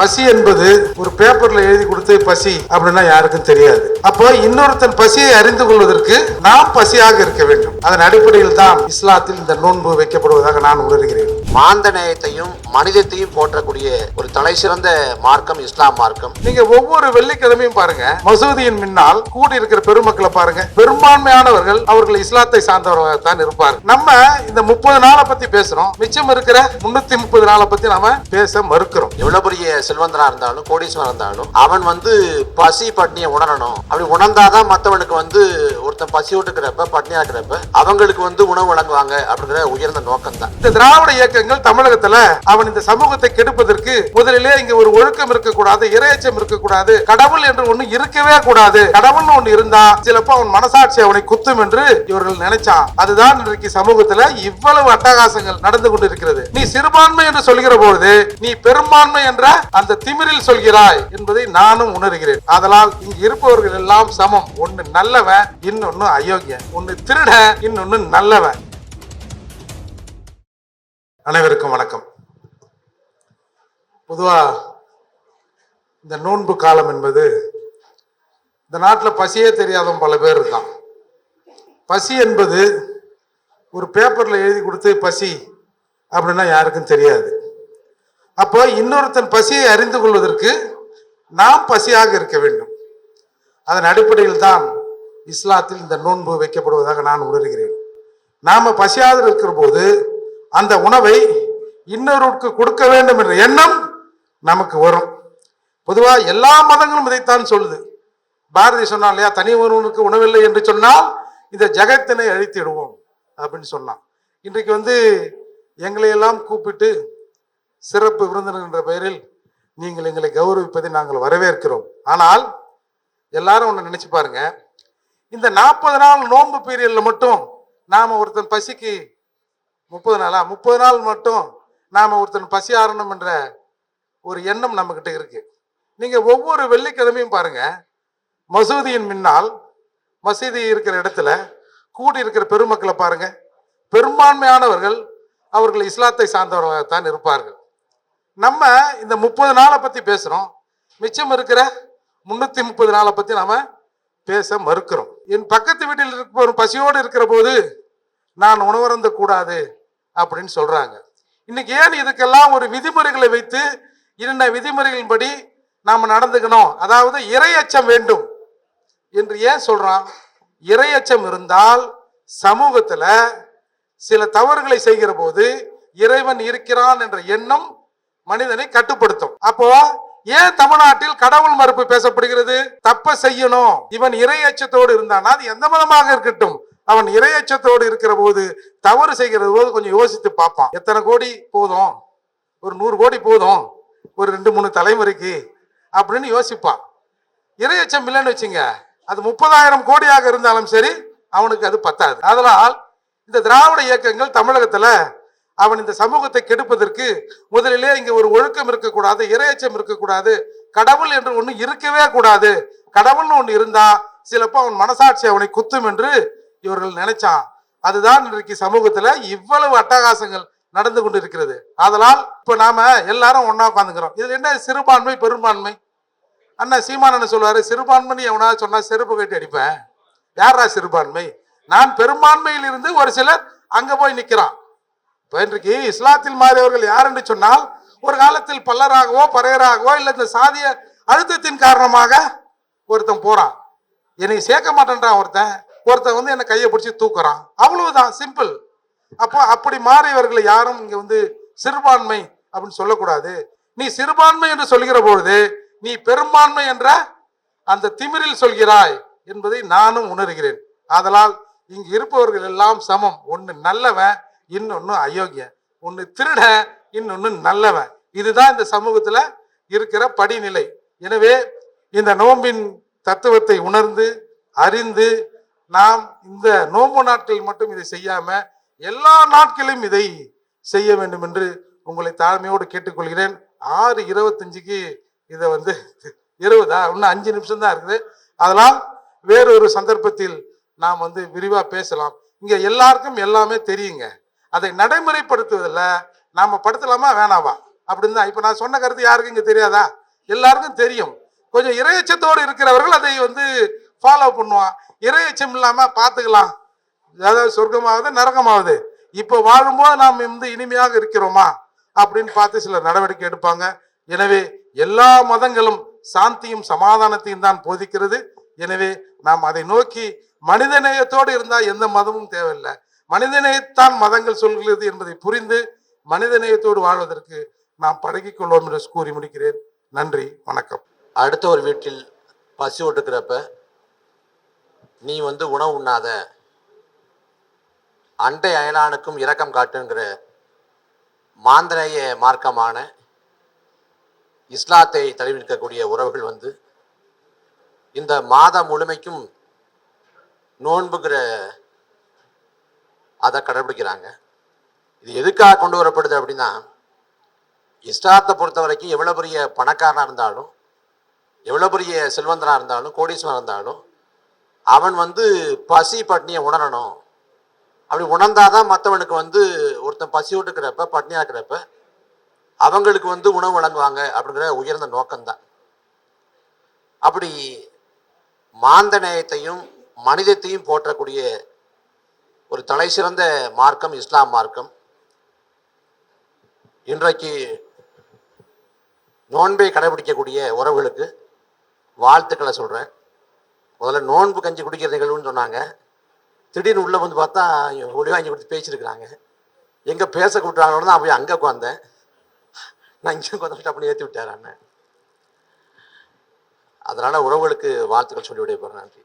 பசி என்பது ஒரு பேப்பர்ல எழுதி கொடுத்து பசி அப்படின்னா யாருக்கும் தெரியாது. அப்போ இன்னொருத்தன் பசியை அறிந்து கொள்வதற்கு நாம் பசியாக இருக்க வேண்டும். அதன் அடிப்படையில் தான் இஸ்லாத்தில் இந்த நோன்பு வைக்கப்படுவதாக நான் உணர்கிறேன். மாந்த நேயத்தையும் மனிதத்தையும் போற்றக்கூடிய ஒரு தலை சிறந்த மார்க்கம் இஸ்லாம் மார்க்கம். நீங்க ஒவ்வொரு வெள்ளிக்கிழமையும் பாருங்க. மசூதியின் முன்னால் கூடி இருக்கிற பெருமக்களை பாருங்க. பெரும்பான்மையானவர்கள் அவர்கள் இஸ்லாத்தை சார்ந்தவர்களாக தான் இருப்பார். நம்ம இந்த முப்பது நாளை பத்தி பேசுறோம். மிச்சம் இருக்கிற முன்னூத்தி முப்பது நாளை பத்தி நாம பேச மறுக்கிறோம். எவ்வளவு பெரிய செல்வந்தனா இருந்தாலும் கோடீஸ்வரன் இருந்தாலும் அவன் வந்து பசி பட்னியை உணரணும். அப்படி உணர்ந்தாதான் மத்தவனுக்கு வந்து ஒருத்தன் பசி விட்டுக்கிறப்ப பட்னியா இருக்கிறப்ப அவங்களுக்கு வந்து உணவு வழங்குவாங்க அப்படிங்கிற உயர்ந்த நோக்கம் தான் இந்த திராவிட இயக்கங்கள் தமிழகத்துல அவன் இந்த சமூகத்தை கெடுப்பதற்கு முதலிலே இங்க ஒரு ஒழுக்கம் இருக்கக்கூடாது இரையச்சம் இருக்கக்கூடாது கடவுள் என்று ஒண்ணு இருக்கவே கூடாது. கடவுள் ஒண்ணு இருந்தா சிலப்போ அவன் மனசாட்சி அவனை குத்தும் என்று இவர்கள் நினைச்சான். அதுதான் இன்றைக்கு சமூகத்துல இவ்வளவு அட்டகாசங்கள் நடந்து கொண்டிருக்கிறது. நீ சிறுபான்மை என்று சொல்கிற பொழுது நீ பெரும்பான்மை என்ற அந்த திமிரில் சொல்கிறாய் என்பதை நானும் உணர்கிறேன். அதனால் இங்கு இருப்பவர்கள் எல்லாம் சமம். ஒன்னு நல்லவன் இன்னொன்னு அயோக்கியன். ஒன்னு திருட இன்னொன்னு நல்லவன். அனைவருக்கும் வணக்கம். பொதுவா இந்த நோன்பு காலம் என்பது இந்த நாட்டில் பசியே தெரியாதவன் பல பேர் இருக்கான். பசி என்பது ஒரு பேப்பரில் எழுதி கொடுத்து பசி அப்படின்னா யாருக்கும் தெரியாது. அப்போ இன்னொருத்தன் பசியை அறிந்து கொள்வதற்கு நாம் பசியாக இருக்க வேண்டும். அதன் அடிப்படையில் தான் இஸ்லாத்தில் இந்த நோன்பு வைக்கப்படுவதாக நான் உணர்கிறேன். நாம் பசியாக இருக்கிற போது அந்த உணவை இன்னொருவருக்கு கொடுக்க வேண்டும் என்ற எண்ணம் நமக்கு வரும். பொதுவாக எல்லா மதங்களும் இதைத்தான் சொல்லுது. பாரதி சொன்னான் இல்லையா தனி ஒருவனுக்கு உணவில்லை என்று சொன்னால் இந்த ஜெகத்தினை அழித்திடுவோம் அப்படின்னு சொன்னான். இன்றைக்கு வந்து எங்களை எல்லாம் கூப்பிட்டு சிறப்பு விருந்தினர் என்ற பெயரில் நீங்கள் எங்களை கௌரவிப்பதை நாங்கள் வரவேற்கிறோம். ஆனால் எல்லாரும் ஒன்று நினச்சி பாருங்க. இந்த நாற்பது நாள் நோன்பு பீரியடில் மட்டும் நாம் ஒருத்தன் பசிக்கு முப்பது நாளா? முப்பது நாள் மட்டும் நாம் ஒருத்தன் பசி ஆறணும்ன்ற ஒரு எண்ணம் நம்மக்கிட்ட இருக்கு. நீங்கள் ஒவ்வொரு வெள்ளிக்கிழமையும் பாருங்க. மசூதியின் முன்னால் மசூதி இருக்கிற இடத்துல கூடி இருக்கிற பெருமக்களை பாருங்க. பெரும்பான்மையானவர்கள் அவர்கள் இஸ்லாத்தை சார்ந்தவர்களாகத்தான் இருப்பார்கள். நம்ம இந்த முப்பது நாளை பற்றி பேசுகிறோம் மிச்சம் இருக்கிற முன்னூற்றி முப்பது நாளை பற்றி நாம் பேச மறுக்கிறோம். என் பக்கத்து வீட்டில் இருப்பவர் பசியோடு இருக்கிற போது நான் உணவருந்த கூடாது அப்படின்னு சொல்றாங்க. இன்னைக்கு ஏன் இதுக்கெல்லாம் ஒரு விதிமுறைகளை வைத்து இரண்ட விதிமுறைகளின்படி நாம் நடந்துக்கணும்? அதாவது இரையச்சம் வேண்டும் என்று ஏன் சொல்றான்? இரையச்சம் இருந்தால் சமூகத்துல சில தவறுகளை செய்கிற போது இறைவன் இருக்கிறான் என்ற எண்ணம் மனிதனை கட்டுப்படுத்தும். அப்போ ஏன் தமிழ்நாட்டில் கடவுள் மறுப்பு பேசப்படுகிறது? தப்ப செய்யணும். இவன் இரையச்சத்தோடு இருந்தானா? அது எந்த மதமாக இருக்கட்டும். அவன் இரையச்சத்தோடு இருக்கிற போது தவறு செய்கிற போது கொஞ்சம் யோசித்து பார்ப்பான். எத்தனை கோடி போதும்? ஒரு நூறு கோடி போதும்? ஒரு ரெண்டு மூணு தலைமுறைக்கு அப்படின்னு யோசிப்பான். இரையச்சம் இல்லைன்னு வச்சுங்க அது முப்பதாயிரம் கோடியாக இருந்தாலும் சரி அவனுக்கு அது பத்தாது. அதனால் இந்த திராவிட இயக்கங்கள் தமிழகத்துல அவன் இந்த சமூகத்தை கெடுப்பதற்கு முதலிலே இங்க ஒரு ஒழுக்கம் இருக்கக்கூடாது இரையச்சம் இருக்கக்கூடாது கடவுள் என்று ஒன்று இருக்கவே கூடாது. கடவுள்னு ஒன்று இருந்தா சிலப்போ அவன் மனசாட்சி அவனை குத்தும் என்று இவர்கள் நினைச்சான் அதுதான் இன்றைக்கு சமூகத்துல இவ்வளவு அட்டகாசங்கள் நடந்து கொண்டிருக்கிறது. அதனால் இப்ப நாம எல்லாரும் ஒன்னா உட்காந்துக்கிறோம் இதுல என்ன சிறுபான்மை பெரும்பான்மை? அண்ணா சீமானன் சொல்லுவாரு? சிறுபான்மைன்னு எவனாவது சொன்னா செருப்பு கட்டி அடிப்பேன். யாரா சிறுபான்மை? நான் பெரும்பான்மையில் இருந்து ஒரு சிலர் அங்க போய் நிக்கிறான். இப்ப இன்றைக்கு இஸ்லாத்தில் மாறியவர்கள் யார் என்று சொன்னால் ஒரு காலத்தில் பல்லராகவோ பறையராகவோ இல்ல இந்த சாதிய அழுத்தத்தின் காரணமாக ஒருத்தன் போறான். என்னை சேர்க்க மாட்டேன்றான் ஒருத்தன். ஒருத்தன் வந்து என்னை கையை பிடிச்சி தூக்குறான். அவ்வளவுதான் சிம்பிள் அப்போ அப்படி மாறியவர்களை யாரும் இங்க வந்து சிறுபான்மை அப்படின்னு சொல்லக்கூடாது. நீ சிறுபான்மை என்று சொல்கிற பொழுது நீ பெரும்பான்மை என்ற அந்த திமிரில் சொல்கிறாய் என்பதை நானும் உணர்கிறேன். ஆதலால் இங்கு இருப்பவர்கள் எல்லாம் சமம். ஒன்னு நல்லவன் இன்னொன்னு அயோக்கியன். ஒன்னு திருட இன்னொன்னு நல்லவன். இதுதான் இந்த சமூகத்துல இருக்கிற படிநிலை. எனவே இந்த நோம்பின் தத்துவத்தை உணர்ந்து அறிந்து நாம் இந்த நோம்பு நாட்களில் மட்டும் இதை செய்யாம எல்லா நாட்களிலும் இதை செய்ய வேண்டும் என்று உங்களை தாழ்மையோடு கேட்டுக்கொள்கிறேன். ஆறு இருபத்தஞ்சுக்கு இதை வந்து இருபதா? இன்னும் அஞ்சு நிமிஷம் தான் இருக்குது. அதனால் வேறொரு சந்தர்ப்பத்தில் நாம் வந்து விரிவாக பேசலாம். இங்கே எல்லாருக்கும் எல்லாமே தெரியுங்க. அதை நடைமுறைப்படுத்துவதில் நாம் படுத்தலாமா வேணாவா? அப்படின்னு தான் இப்போ நான் சொன்ன கருத்து யாருக்கும் இங்கே தெரியாதா? எல்லாருக்கும் தெரியும். கொஞ்சம் இறையச்சத்தோடு இருக்கிறவர்கள் அதை வந்து ஃபாலோ பண்ணுவான். இறையச்சம் இல்லாமல் பார்த்துக்கலாம். அதாவது சொர்க்கமாவது நரகமாவது. இப்போ வாழும்போது நாம் வந்து இனிமையாக இருக்கிறோமா? அப்படின்னு பார்த்து சில நடவடிக்கை எடுப்பாங்க. எனவே எல்லா மதங்களும் சாந்தியும் சமாதானத்தையும் தான் போதிக்கிறது. எனவே நாம் அதை நோக்கி மனிதநேயத்தோடு இருந்தால் எந்த மதமும் தேவையில்லை. மனிதநேயத்தான் மதங்கள் சொல்கிறது என்பதை புரிந்து மனிதநேயத்தோடு வாழ்வதற்கு நாம் பழகிக் கொள்வோம் என்று கூறி முடிக்கிறேன். நன்றி வணக்கம். அடுத்த ஒரு வீட்டில் பசி ஓட்டுக்கிறப்ப நீ வந்து உணவு உண்ணாத. அண்டை அயலானுக்கும் இரக்கம் காட்டுங்கிற மாந்திரேய மார்க்கமான இஸ்லாத்தை தழுவிக்கக்கூடிய உறவுகள் வந்து இந்த மாதம் முழுமைக்கும் நோன்புங்கிற அதை கடைபிடிக்கிறாங்க. இது எதுக்காக கொண்டு வரப்படுது அப்படின்னா இஸ்லாத்தை பொறுத்த வரைக்கும் எவ்வளோ பெரிய பணக்காரனாக இருந்தாலும் எவ்வளோ பெரிய செல்வந்தனாக இருந்தாலும் கோடீஸ்வரன் இருந்தாலும் அவன் வந்து பசி பட்னியை உணரணும். அப்படி உணர்ந்தாதான் மற்றவனுக்கு வந்து ஒருத்தன் பசி விட்டுக்கிறப்ப பட்னியாக இருக்கிறப்ப அவங்களுக்கு வந்து உணவு வழங்குவாங்க அப்படிங்கிற உயர்ந்த நோக்கம்தான். அப்படி மாந்த நேயத்தையும் மனிதத்தையும் போற்றக்கூடிய ஒரு தலை சிறந்த மார்க்கம் இஸ்லாம் மார்க்கம். இன்றைக்கு நோன்பை கடைபிடிக்கக்கூடிய உறவுகளுக்கு வாழ்த்துக்களை சொல்கிறேன் முதல்ல நோன்பு கஞ்சி குடிக்கிற நிகழ்வுன்னு சொன்னாங்க. திடீர்னு உள்ளே வந்து பார்த்தா ஒளி வாங்கி கொடுத்து பேசியிருக்கிறாங்க. எங்கே பேச கூப்பிட்டாங்களோ நான் போய் அங்கே உட்காந்தேன் நான் இங்கே உட்காந்து அப்படி ஏற்றி விட்டார் அண்ணன். அதனால் உறவுகளுக்கு வாழ்த்துக்கள் சொல்லி விடைய போகிறேன் நன்றி.